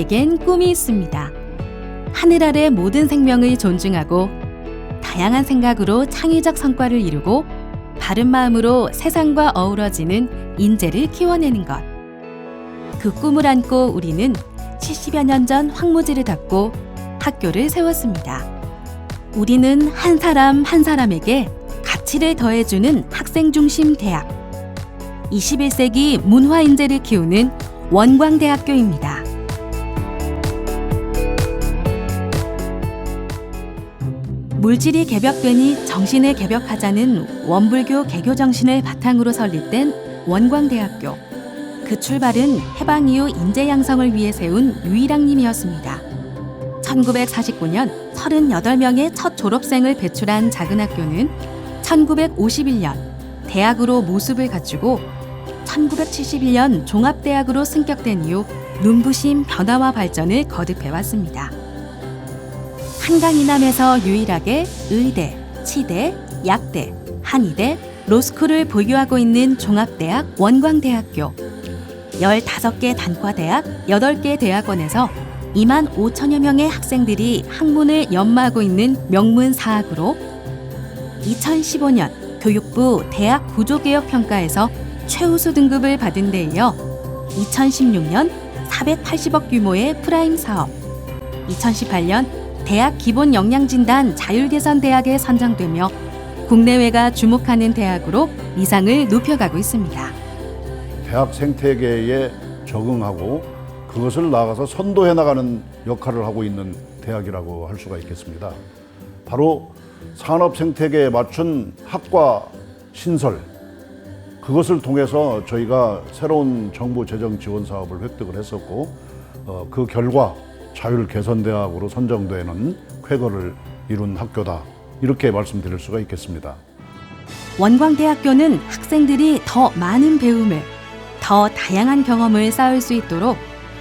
우리에겐 꿈이 있습니다. 하늘 아래 모든 생명을 존중하고 다양한 생각으로 창의적 성과를 이루고 바른 마음으로 세상과 어우러지는 인재를 키워내는 것. 그 꿈을 안고 우리는 70여 년 전 황무지를 닫고 학교를 세웠습니다. 우리는 한 사람 한 사람에게 가치를 더해주는 학생 중심 대학. 21세기 문화 인재를 키우는 원광대학교입니다. 물질이 개벽되니 정신을 개벽하자는 원불교 개교 정신을 바탕으로 설립된 원광대학교. 그 출발은 해방 이후 인재 양성을 위해 세운 유일학님이었습니다. 1949년 38명의 첫 졸업생을 배출한 작은 학교는 1951년 대학으로 모습을 갖추고 1971년 종합대학으로 승격된 이후 눈부신 변화와 발전을 거듭해왔습니다. 한강 이남에서 유일하게 의대, 치대, 약대, 한의대, 로스쿨을 보유하고 있는 종합대학 원광대학교. 15개 단과대학, 8개 대학원에서 2만 5천여 명의 학생들이 학문을 연마하고 있는 명문 사학으로 2015년 교육부 대학 구조개혁 평가에서 최우수 등급을 받은 데 이어 2016년 480억 규모의 프라임 사업, 2018년 대학 기본 역량 진단 자율 개선 대학에 선정되며 국내외가 주목하는 대학으로 위상을 높여가고 있습니다. 대학 생태계에 적응하고 그것을 나가서 선도해 나가는 역할을 하고 있는 대학이라고 할 수가 있겠습니다. 바로 산업 생태계에 맞춘 학과 신설 그것을 통해서 저희가 새로운 정부 재정 지원 사업을 획득을 했었고 어, 그 결과 자율 개선 대학으로 선정되는 쾌거를 이룬 학교다 이렇게 말씀드릴 수가 있겠습니다. 원광대학교는 학생들이 더 많은 배움을, 더 다양한 경험을 쌓을 수 있도록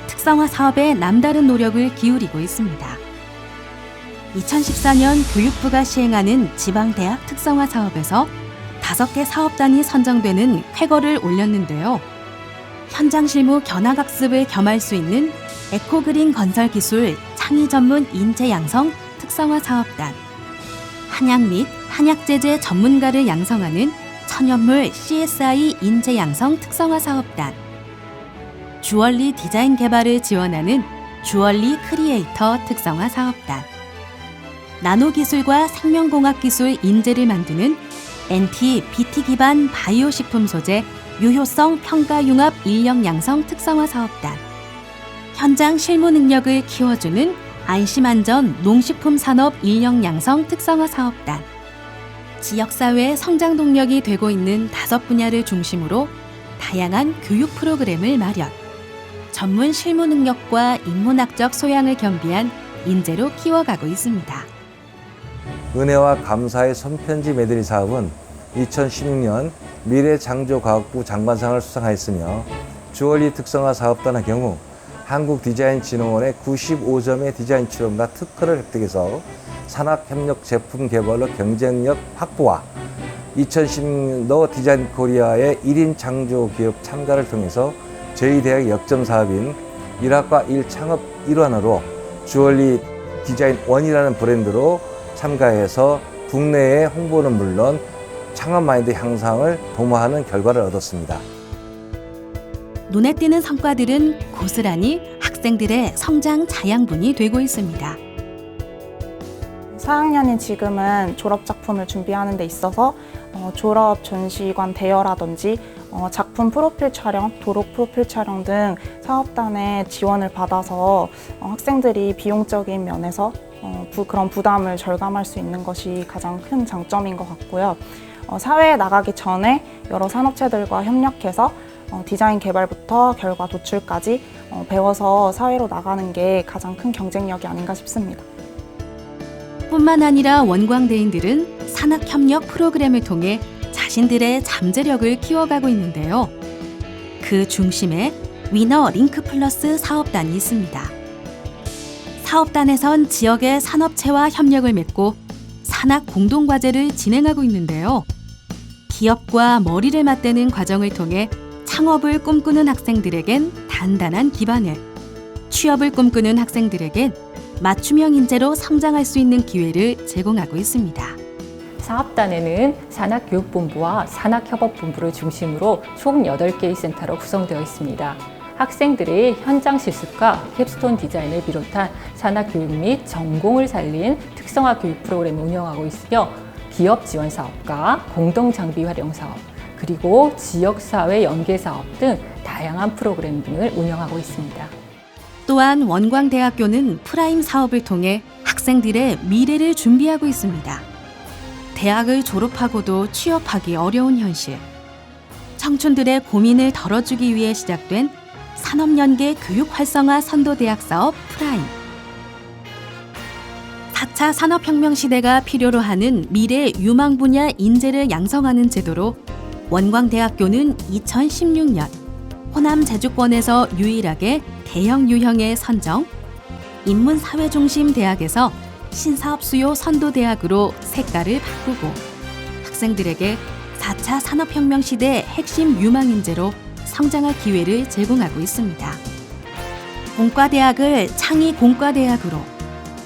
특성화 사업에 남다른 노력을 기울이고 있습니다. 2014년 교육부가 시행하는 지방대학 특성화 사업에서 다섯 개 사업단이 선정되는 쾌거를 올렸는데요. 현장 실무 견학학습을 겸할 수 있는 에코그린 건설 기술 창의 전문 인재 양성 특성화 사업단, 한약 및 한약 제재 전문가를 양성하는 천연물 CSI 인재 양성 특성화 사업단, 주얼리 디자인 개발을 지원하는 주얼리 크리에이터 특성화 사업단, 나노 기술과 생명공학 기술 인재를 만드는 NT BT 기반 바이오 식품 소재 유효성 평가 융합 인력 양성 특성화 사업단, 현장 실무 능력을 키워주는 안심안전 농식품 산업 인력 양성 특성화 사업단, 지역사회 성장 동력이 되고 있는 다섯 분야를 중심으로 다양한 교육 프로그램을 마련, 전문 실무 능력과 인문학적 소양을 겸비한 인재로 키워가고 있습니다. 은혜와 감사의 손편지 메들리 사업은 2016년 미래창조과학부 장관상을 수상하였으며 주얼리 특성화 사업단의 경우 한국디자인진흥원의 95점의 디자인 출연과 특허를 획득해서 산학협력 제품 개발로 경쟁력 확보와 2016년도 디자인 코리아의 1인 창조 기업 참가를 통해서 저희 대학의 역점 사업인 1학과 1 창업 일환으로 주얼리 디자인 원이라는 브랜드로 참가해서 국내의 홍보는 물론 창업 마인드 향상을 도모하는 결과를 얻었습니다. 눈에 띄는 성과들은 고스란히 학생들의 성장 자양분이 되고 있습니다. 4학년인 지금은 졸업 작품을 준비하는 데 있어서 어, 졸업 전시관 대여라든지 어, 작품 프로필 촬영, 도록 프로필 촬영 등 사업단의 지원을 받아서 어, 학생들이 비용적인 면에서 어, 부, 그런 부담을 절감할 수 있는 것이 가장 큰 장점인 것 같고요. 어, 사회에 나가기 전에 여러 산업체들과 협력해서 어, 디자인 개발부터 결과 도출까지 어, 배워서 사회로 나가는 게 가장 큰 경쟁력이 아닌가 싶습니다. 뿐만 아니라 원광대인들은 산학협력 프로그램을 통해 자신들의 잠재력을 키워가고 있는데요. 그 중심에 위너 링크 플러스 사업단이 있습니다. 사업단에선 지역의 산업체와 협력을 맺고 산학 공동과제를 진행하고 있는데요. 기업과 머리를 맞대는 과정을 통해 창업을 꿈꾸는 학생들에겐 단단한 기반을, 취업을 꿈꾸는 학생들에겐 맞춤형 인재로 성장할 수 있는 기회를 제공하고 있습니다. 사업단에는 산학교육본부와 산학협업본부를 중심으로 총 8개의 센터로 구성되어 있습니다. 학생들의 현장 실습과 캡스톤 디자인을 비롯한 산학교육 및 전공을 살린 특성화 교육 프로그램을 운영하고 있으며 기업 지원 사업과 공동 장비 활용 사업, 그리고 지역사회 연계 사업 등 다양한 프로그램 등을 운영하고 있습니다. 또한 원광대학교는 프라임 사업을 통해 학생들의 미래를 준비하고 있습니다. 대학을 졸업하고도 취업하기 어려운 현실. 청춘들의 고민을 덜어주기 위해 시작된 산업연계 교육 활성화 선도대학 사업 프라임. 4차 산업혁명 시대가 필요로 하는 미래 유망 분야 인재를 양성하는 제도로 원광대학교는 2016년 호남 제주권에서 유일하게 대형 유형의 선정, 인문사회중심 대학에서 신사업 수요 선도 대학으로 색깔을 바꾸고 학생들에게 4차 산업혁명 시대 핵심 유망 인재로 성장할 기회를 제공하고 있습니다. 공과대학을 창의 공과대학으로,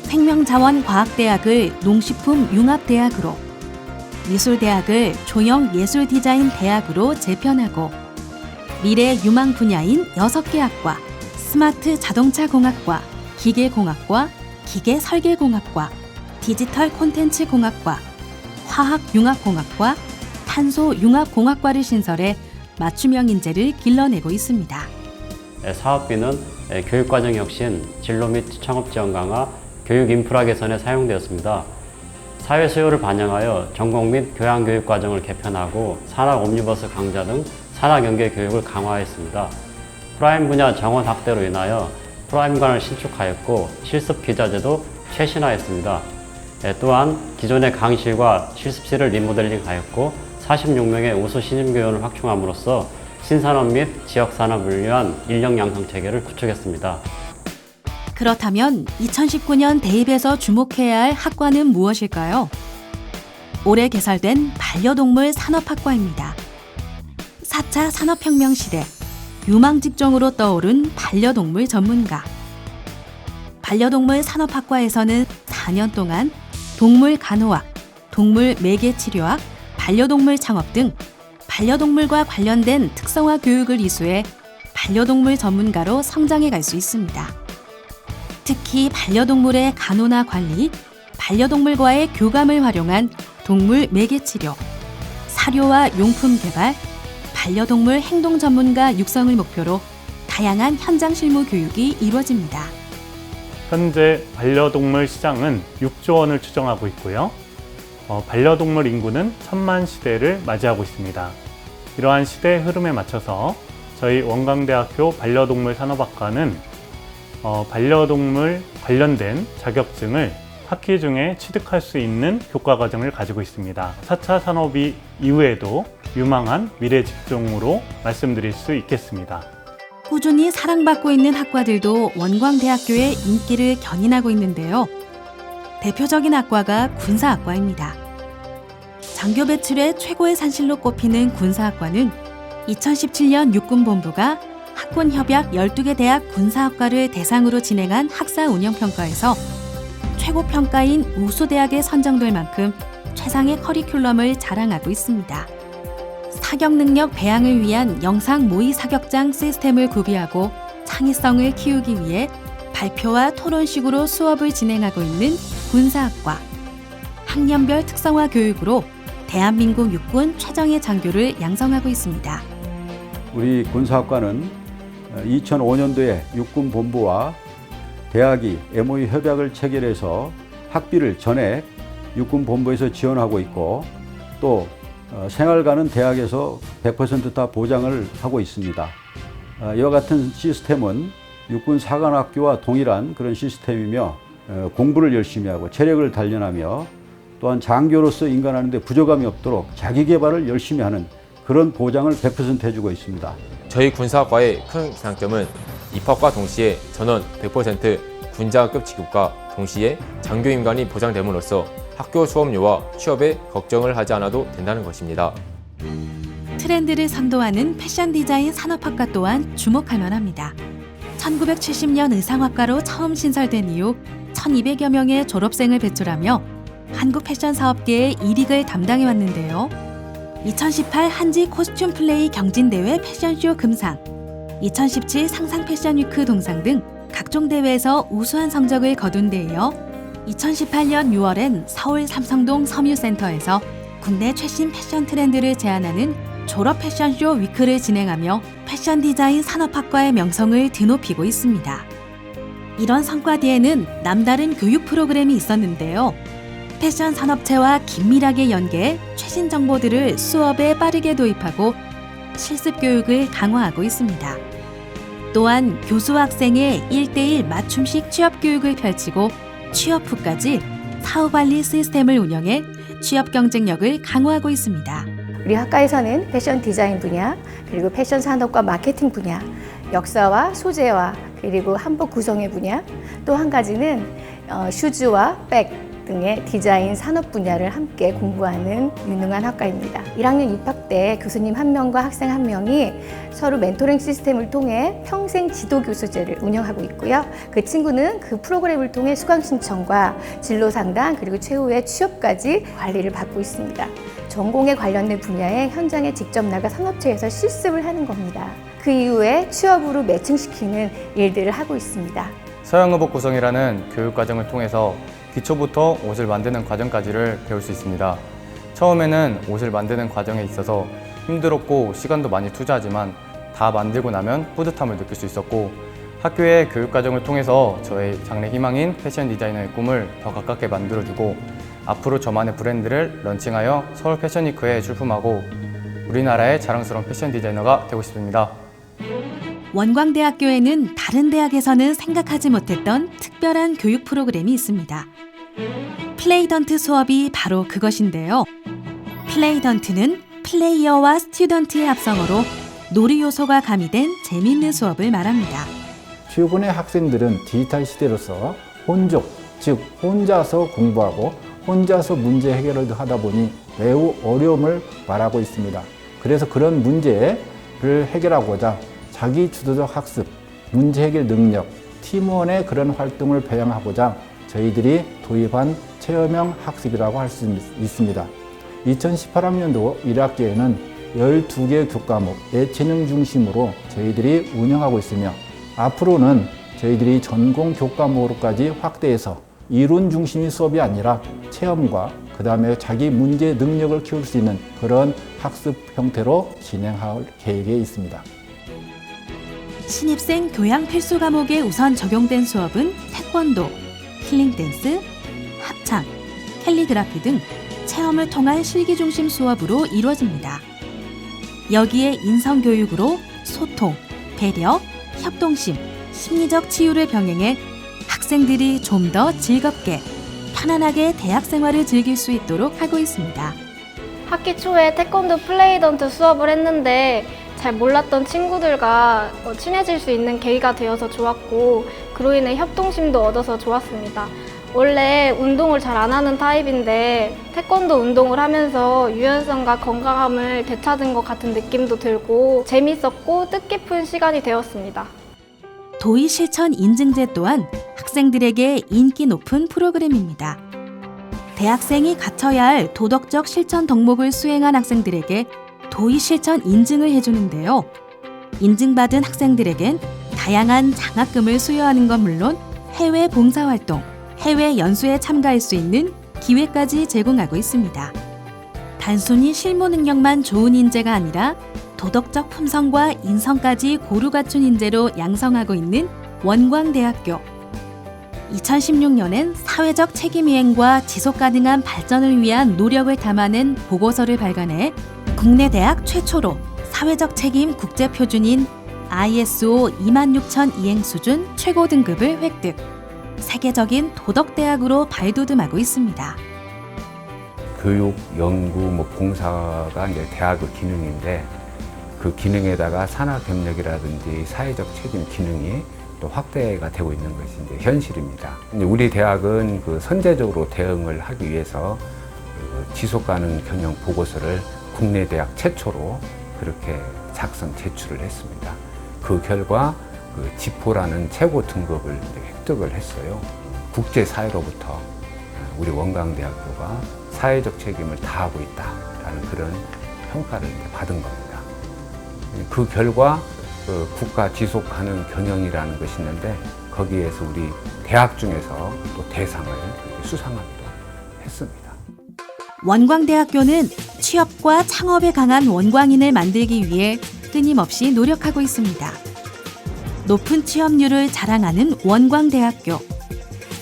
생명자원과학대학을 농식품융합대학으로, 미술대학을 조형 예술디자인 대학으로 재편하고 미래 유망 분야인 6개 학과, 스마트 자동차 공학과, 기계공학과, 기계설계공학과, 디지털 콘텐츠 공학과, 화학융합공학과, 탄소융합공학과를 신설해 맞춤형 인재를 길러내고 있습니다. 예, 사업비는 예, 교육과정 혁신, 진로 및 창업 지원 강화, 교육 인프라 개선에 사용되었습니다. 사회 수요를 반영하여 전공 및 교양 교육 과정을 개편하고 산학 옴니버스 강좌 등 산학 연계 교육을 강화했습니다. 프라임 분야 정원 확대로 인하여 프라임관을 신축하였고 실습 기자재도 최신화했습니다. 예, 또한 기존의 강의실과 실습실을 리모델링하였고 46명의 우수 신임 교원을 확충함으로써 신산업 및 지역 산업을 위한 인력 양성 체계를 구축했습니다. 그렇다면 2019년 대입에서 주목해야 할 학과는 무엇일까요? 올해 개설된 반려동물 산업학과입니다. 4차 산업혁명 시대 유망 직종으로 떠오른 반려동물 전문가. 반려동물 산업학과에서는 4년 동안 동물 간호학, 동물 매개 치료학, 반려동물 창업 등 반려동물과 관련된 특성화 교육을 이수해 반려동물 전문가로 성장해 갈 수 있습니다. 특히 반려동물의 간호나 관리, 반려동물과의 교감을 활용한 동물 매개 치료, 사료와 용품 개발, 반려동물 행동 전문가 육성을 목표로 다양한 현장 실무 교육이 이루어집니다. 현재 반려동물 시장은 6조 원을 추정하고 있고요. 어, 반려동물 인구는 천만 시대를 맞이하고 있습니다. 이러한 시대 흐름에 맞춰서 저희 원광대학교 반려동물 산업학과는 어, 반려동물 관련된 자격증을 학기 중에 취득할 수 있는 교과 과정을 가지고 있습니다. 4차 산업이 이후에도 유망한 미래 직종으로 말씀드릴 수 있겠습니다. 꾸준히 사랑받고 있는 학과들도 원광대학교의 인기를 견인하고 있는데요. 대표적인 학과가 군사학과입니다. 장교 배출의 최고의 산실로 꼽히는 군사학과는 2017년 육군본부가 학군협약 12개 대학 군사학과를 대상으로 진행한 학사 운영평가에서 최고 평가인 우수대학에 선정될 만큼 최상의 커리큘럼을 자랑하고 있습니다. 사격 능력 배양을 위한 영상 모의 사격장 시스템을 구비하고 창의성을 키우기 위해 발표와 토론식으로 수업을 진행하고 있는 군사학과. 학년별 특성화 교육으로 대한민국 육군 최정예 장교를 양성하고 있습니다. 우리 군사학과는 2005년도에 육군본부와 대학이 MOU 협약을 체결해서 학비를 전액 육군본부에서 지원하고 있고 또 어, 생활가는 대학에서 100%다 보장을 하고 있습니다. 어, 이와 같은 시스템은 육군 사관학교와 동일한 그런 시스템이며 어, 공부를 열심히 하고 체력을 단련하며 또한 장교로서 인간하는데 부족함이 없도록 자기 개발을 열심히 하는 그런 보장을 100% 해주고 있습니다. 저희 군사학과의 큰 장점은 입학과 동시에 전원 100% 군자급 지급과 동시에 장교 임관이 보장됨으로써 학교 수업료와 취업에 걱정을 하지 않아도 된다는 것입니다. 트렌드를 선도하는 패션 디자인 산업학과 또한 주목할 만합니다. 1970년 의상학과로 처음 신설된 이후 1200여 명의 졸업생을 배출하며 한국 패션 사업계의 일익을 담당해 왔는데요. 2018 한지 코스튬 플레이 경진대회 패션쇼 금상, 2017 상상 패션 위크 동상 등 각종 대회에서 우수한 성적을 거둔 데 이어 2018년 6월엔 서울 삼성동 섬유센터에서 국내 최신 패션 트렌드를 제안하는 졸업 패션쇼 위크를 진행하며 패션 디자인 산업학과의 명성을 드높이고 있습니다. 이런 성과 뒤에는 남다른 교육 프로그램이 있었는데요. 패션 산업체와 긴밀하게 연계해 최신 정보들을 수업에 빠르게 도입하고 실습 교육을 강화하고 있습니다. 또한 교수 학생의 1대1 맞춤식 취업 교육을 펼치고 취업 후까지 사후 관리 시스템을 운영해 취업 경쟁력을 강화하고 있습니다. 우리 학과에서는 패션 디자인 분야, 그리고 패션 산업과 마케팅 분야, 역사와 소재와 그리고 한복 구성의 분야, 또 한 가지는 어, 슈즈와 백 등의 디자인 산업 분야를 함께 공부하는 유능한 학과입니다. 1학년 입학 때 교수님 한 명과 학생 한 명이 서로 멘토링 시스템을 통해 평생 지도 교수제를 운영하고 있고요. 그 친구는 그 프로그램을 통해 수강 신청과 진로 상담 그리고 최후의 취업까지 관리를 받고 있습니다. 전공에 관련된 분야에 현장에 직접 나가 산업체에서 실습을 하는 겁니다. 그 이후에 취업으로 매칭시키는 일들을 하고 있습니다. 서양의복 구성이라는 교육 과정을 통해서 기초부터 옷을 만드는 과정까지를 배울 수 있습니다. 처음에는 옷을 만드는 과정에 있어서 힘들었고 시간도 많이 투자하지만 다 만들고 나면 뿌듯함을 느낄 수 있었고 학교의 교육 과정을 통해서 저의 장래 희망인 패션 디자이너의 꿈을 더 가깝게 만들어주고 앞으로 저만의 브랜드를 런칭하여 서울 패션위크에 출품하고 우리나라의 자랑스러운 패션 디자이너가 되고 싶습니다. 원광대학교에는 다른 대학에서는 생각하지 못했던 특별한 교육 프로그램이 있습니다. 플레이던트 수업이 바로 그것인데요. 플레이던트는 플레이어와 스튜던트의 합성어로 놀이 요소가 가미된 재미있는 수업을 말합니다. 최근의 학생들은 디지털 시대로서 혼족, 즉 혼자서 공부하고 혼자서 문제 해결을 하다 보니 매우 어려움을 말하고 있습니다. 그래서 그런 문제를 해결하고자 자기 주도적 학습, 문제 해결 능력, 팀원의 그런 활동을 배양하고자 저희들이 도입한 체험형 학습이라고 할 수 있습니다. 2018학년도 1학기에는 12개 교과목 예체능 중심으로 저희들이 운영하고 있으며 앞으로는 저희들이 전공 교과목으로까지 확대해서 이론 중심의 수업이 아니라 체험과 그 다음에 자기 문제 능력을 키울 수 있는 그런 학습 형태로 진행할 계획에 있습니다. 신입생 교양 필수 과목에 우선 적용된 수업은 태권도, 힐링 댄스, 합창, 캘리그라피 등 체험을 통한 실기 중심 수업으로 이루어집니다. 여기에 인성 교육으로 소통, 배려, 협동심, 심리적 치유를 병행해 학생들이 좀 더 즐겁게 편안하게 대학 생활을 즐길 수 있도록 하고 있습니다. 학기 초에 태권도 플레이던트 수업을 했는데 잘 몰랐던 친구들과 어, 친해질 수 있는 계기가 되어서 좋았고 그로 인해 협동심도 얻어서 좋았습니다. 원래 운동을 잘 안 하는 타입인데 태권도 운동을 하면서 유연성과 건강함을 되찾은 것 같은 느낌도 들고 재밌었고 뜻깊은 시간이 되었습니다. 도의 실천 인증제 또한 학생들에게 인기 높은 프로그램입니다. 대학생이 갖춰야 할 도덕적 실천 덕목을 수행한 학생들에게 도의 실천 인증을 해주는데요. 인증받은 학생들에겐 다양한 장학금을 수여하는 건 물론 해외 봉사활동, 해외 연수에 참가할 수 있는 기회까지 제공하고 있습니다. 단순히 실무 능력만 좋은 인재가 아니라 도덕적 품성과 인성까지 고루 갖춘 인재로 양성하고 있는 원광대학교. 2016년엔 사회적 책임이행과 지속 가능한 발전을 위한 노력을 담아낸 보고서를 발간해 국내 대학 최초로 사회적 책임 국제 표준인 ISO 26000 이행 수준 최고 등급을 획득. 세계적인 도덕 대학으로 발돋움하고 있습니다. 교육, 연구, 뭐 봉사가 이제 대학의 기능인데 그 기능에다가 산학 협력이라든지 사회적 책임 기능이 또 확대가 되고 있는 것이 이제 현실입니다. 우리 대학은 그 선제적으로 대응을 하기 위해서 그 지속 가능 경영 보고서를 국내 대학 최초로 그렇게 작성 제출을 했습니다. 그 결과 그 지포라는 최고 등급을 획득을 했어요. 국제사회로부터 우리 원광대학교가 사회적 책임을 다하고 있다라는 그런 평가를 받은 겁니다. 그 결과 그 국가 지속 가능 경영이라는 것이 있는데 거기에서 우리 대학 중에서 또 대상을 수상하기도 했습니다. 원광대학교는 취업과 창업에 강한 원광인을 만들기 위해 끊임없이 노력하고 있습니다. 높은 취업률을 자랑하는 원광대학교.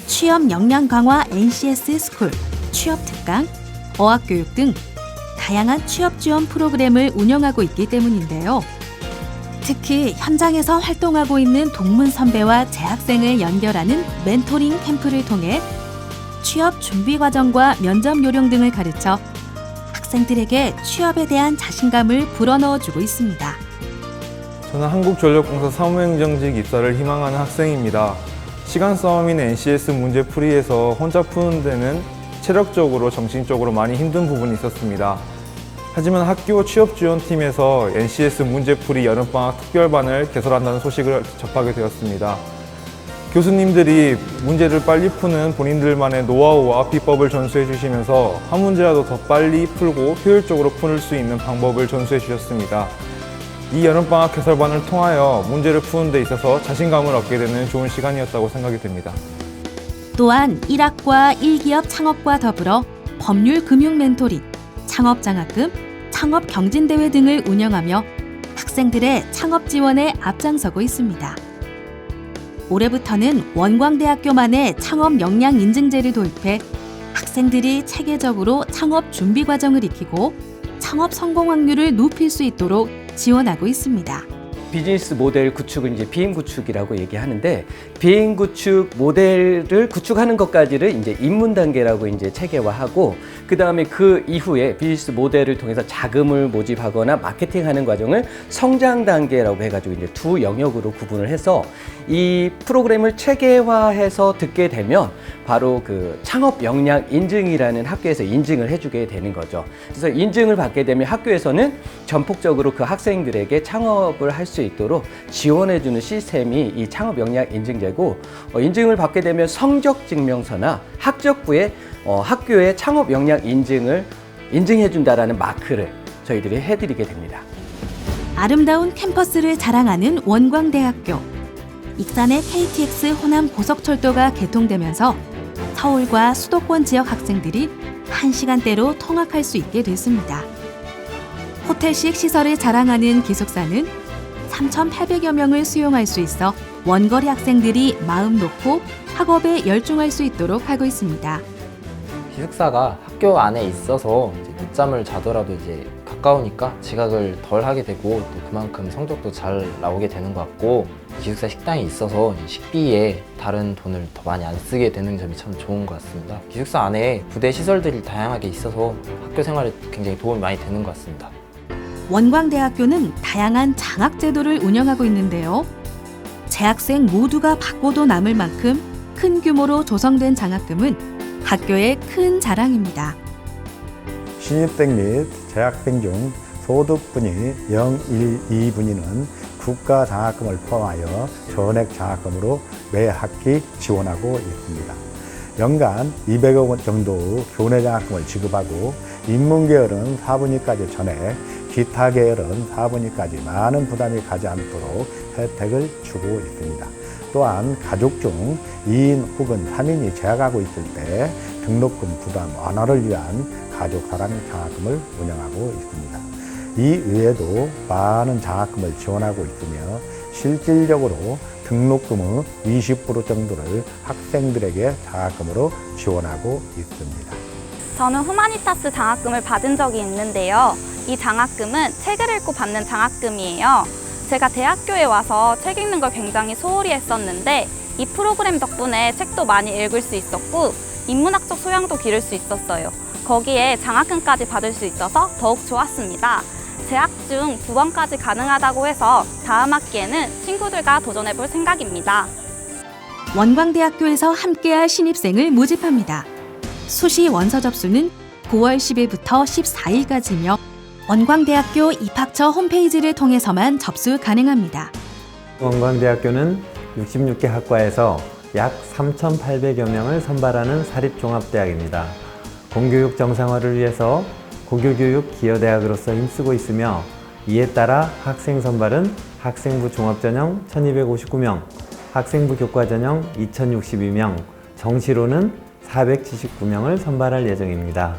취업 역량 강화 NCS 스쿨, 취업 특강, 어학 교육 등 다양한 취업 지원 프로그램을 운영하고 있기 때문인데요. 특히 현장에서 활동하고 있는 동문 선배와 재학생을 연결하는 멘토링 캠프를 통해 취업 준비 과정과 면접 요령 등을 가르쳐 학생들에게 취업에 대한 자신감을 불어넣어 주고 있습니다. 저는 한국전력공사 사무행정직 입사를 희망하는 학생입니다. 시간 싸움인 NCS 문제 풀이에서 혼자 푸는 데는 체력적으로, 정신적으로 많이 힘든 부분이 있었습니다. 하지만 학교 취업지원팀에서 NCS 문제풀이 여름방학 특별반을 개설한다는 소식을 접하게 되었습니다. 교수님들이 문제를 빨리 푸는 본인들만의 노하우와 비법을 전수해 주시면서 한 문제라도 더 빨리 풀고 효율적으로 풀 수 있는 방법을 전수해 주셨습니다. 이 여름방학 개설반을 통하여 문제를 푸는 데 있어서 자신감을 얻게 되는 좋은 시간이었다고 생각이 됩니다. 또한 1학과 1기업 창업과 더불어 법률 금융 멘토링, 창업 장학금, 창업 경진대회 등을 운영하며 학생들의 창업 지원에 앞장서고 있습니다. 올해부터는 원광대학교만의 창업 역량 인증제를 도입해 학생들이 체계적으로 창업 준비 과정을 익히고 창업 성공 확률을 높일 수 있도록 지원하고 있습니다. 비즈니스 모델 구축은 이제 비행 구축이라고 얘기하는데 비행 구축 모델을 구축하는 것까지를 이제 입문 단계라고 이제 체계화하고 그 다음에 그 이후에 비즈니스 모델을 통해서 자금을 모집하거나 마케팅하는 과정을 성장 단계라고 해가지고 이제 두 영역으로 구분을 해서 이 프로그램을 체계화해서 듣게 되면 바로 그 창업 역량 인증이라는 학교에서 인증을 해주게 되는 거죠. 그래서 인증을 받게 되면 학교에서는 전폭적으로 그 학생들에게 창업을 할 수 있도록 지원해주는 시스템이 이 창업 역량 인증제고 어, 인증을 받게 되면 성적 증명서나 학적부에 어, 학교의 창업 역량 인증을 인증해준다라는 마크를 저희들이 해드리게 됩니다. 아름다운 캠퍼스를 자랑하는 원광대학교. 익산의 KTX 호남 고속철도가 개통되면서 서울과 수도권 지역 학생들이 한 시간대로 통학할 수 있게 됐습니다. 호텔식 시설을 자랑하는 기숙사는 3,800여 명을 수용할 수 있어 원거리 학생들이 마음 놓고 학업에 열중할 수 있도록 하고 있습니다. 기숙사가 학교 안에 있어서 이제 늦잠을 자더라도 이제 가까우니까 지각을 덜 하게 되고 또 그만큼 성적도 잘 나오게 되는 것 같고 기숙사 식당이 있어서 식비에 다른 돈을 더 많이 안 쓰게 되는 점이 참 좋은 것 같습니다. 기숙사 안에 부대 시설들이 다양하게 있어서 학교 생활에 굉장히 도움이 많이 되는 것 같습니다. 원광대학교는 다양한 장학 제도를 운영하고 있는데요. 재학생 모두가 받고도 남을 만큼 큰 규모로 조성된 장학금은 학교의 큰 자랑입니다. 신입생 및 재학생 중 소득분이 0, 1, 2분위는 국가 장학금을 포함하여 전액 장학금으로 매 학기 지원하고 있습니다. 연간 200억 원 정도 교내 장학금을 지급하고 인문계열은 4분위까지 전액, 기타 계열은 4분위까지 많은 부담이 가지 않도록 혜택을 주고 있습니다. 또한 가족 중 2인 혹은 3인이 재학하고 있을 때 등록금 부담 완화를 위한 가족 사랑 장학금을 운영하고 있습니다. 이 외에도 많은 장학금을 지원하고 있으며 실질적으로 등록금의 20% 정도를 학생들에게 장학금으로 지원하고 있습니다. 저는 후마니타스 장학금을 받은 적이 있는데요. 이 장학금은 책을 읽고 받는 장학금이에요. 제가 대학교에 와서 책 읽는 걸 굉장히 소홀히 했었는데 이 프로그램 덕분에 책도 많이 읽을 수 있었고 인문학적 소양도 기를 수 있었어요. 거기에 장학금까지 받을 수 있어서 더욱 좋았습니다. 재학 중 두 번까지 가능하다고 해서 다음 학기에는 친구들과 도전해 볼 생각입니다. 원광대학교에서 함께할 신입생을 모집합니다. 수시 원서 접수는 9월 10일부터 14일까지며 원광대학교 입학처 홈페이지를 통해서만 접수 가능합니다. 원광대학교는 66개 학과에서 약 3,800여 명을 선발하는 사립종합대학입니다. 공교육 정상화를 위해서 고교교육 기여대학으로서 힘쓰고 있으며 이에 따라 학생 선발은 학생부 종합전형 1259명, 학생부 교과전형 2062명, 정시로는 479명을 선발할 예정입니다.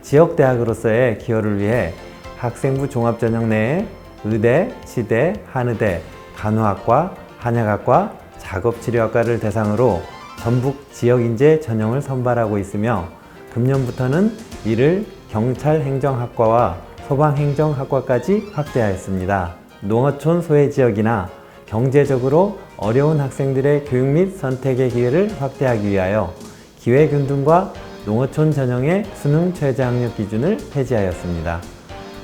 지역대학으로서의 기여를 위해 학생부 종합전형 내에 의대, 치대, 한의대, 간호학과, 한약학과, 작업치료학과를 대상으로 전북 지역 인재 전형을 선발하고 있으며 금년부터는 이를 경찰행정학과와 소방행정학과까지 확대하였습니다. 농어촌 소외 지역이나 경제적으로 어려운 학생들의 교육 및 선택의 기회를 확대하기 위하여 기회균등과 농어촌 전형의 수능 최저 학력 기준을 폐지하였습니다.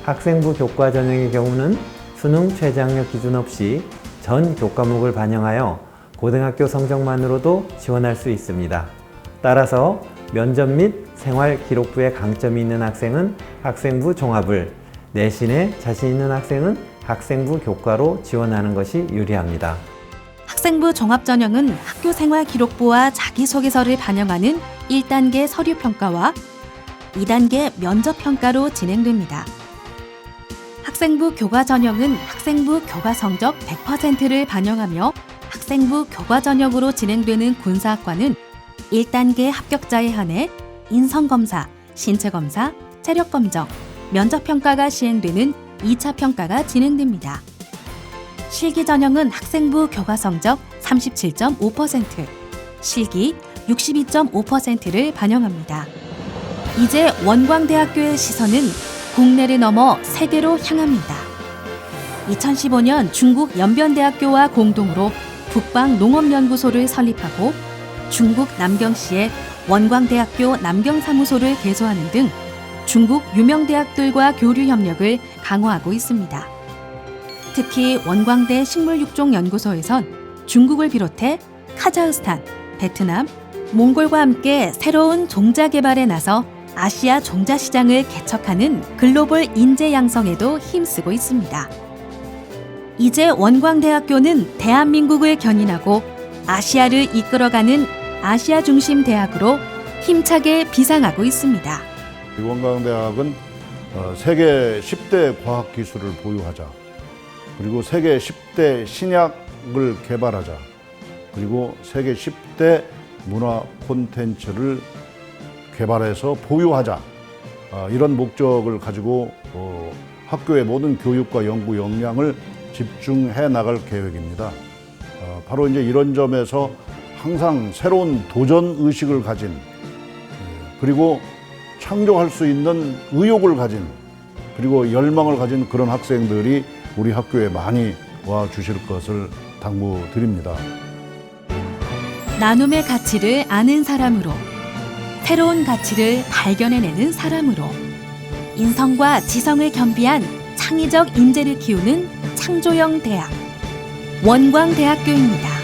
학생부 교과 전형의 경우는 수능 최저 학력 기준 없이 전 교과목을 반영하여 고등학교 성적만으로도 지원할 수 있습니다. 따라서 면접 및 생활 기록부에 강점이 있는 학생은 학생부 종합을, 내신에 자신 있는 학생은 학생부 교과로 지원하는 것이 유리합니다. 학생부 종합 전형은 학교 생활 기록부와 자기소개서를 반영하는 1단계 서류 평가와 2단계 면접 평가로 진행됩니다. 학생부 교과 전형은 학생부 교과 성적 100%를 반영하며 학생부 교과 전형으로 진행되는 군사학과는 1단계 합격자에 한해 인성검사, 신체검사, 체력검정, 면접평가가 시행되는 2차 평가가 진행됩니다. 실기 전형은 학생부 교과 성적 37.5%, 실기 62.5%를 반영합니다. 이제 원광대학교의 시선은 국내를 넘어 세계로 향합니다. 2015년 중국 연변대학교와 공동으로 북방농업연구소를 설립하고 중국 남경시에 원광대학교 남경사무소를 개소하는 등 중국 유명 대학들과 교류 협력을 강화하고 있습니다. 특히 원광대 식물육종 연구소에선 중국을 비롯해 카자흐스탄, 베트남, 몽골과 함께 새로운 종자 개발에 나서 아시아 종자 시장을 개척하는 글로벌 인재 양성에도 힘쓰고 있습니다. 이제 원광대학교는 대한민국을 견인하고 아시아를 이끌어가는 아시아 중심 대학으로 힘차게 비상하고 있습니다. 원광대학은 어, 세계 10대 과학 기술을 보유하자. 그리고 세계 10대 신약을 개발하자. 그리고 세계 10대 문화 콘텐츠를 개발해서 보유하자. 아, 이런 목적을 가지고 어, 학교의 모든 교육과 연구 역량을 집중해 나갈 계획입니다. 어, 바로 이제 이런 점에서 항상 새로운 도전 의식을 가진 예, 그리고 창조할 수 있는 의욕을 가진 그리고 열망을 가진 그런 학생들이 우리 학교에 많이 와 주실 것을 당부드립니다. 나눔의 가치를 아는 사람으로 새로운 가치를 발견해내는 사람으로 인성과 지성을 겸비한 창의적 인재를 키우는 창조형 대학 원광대학교입니다.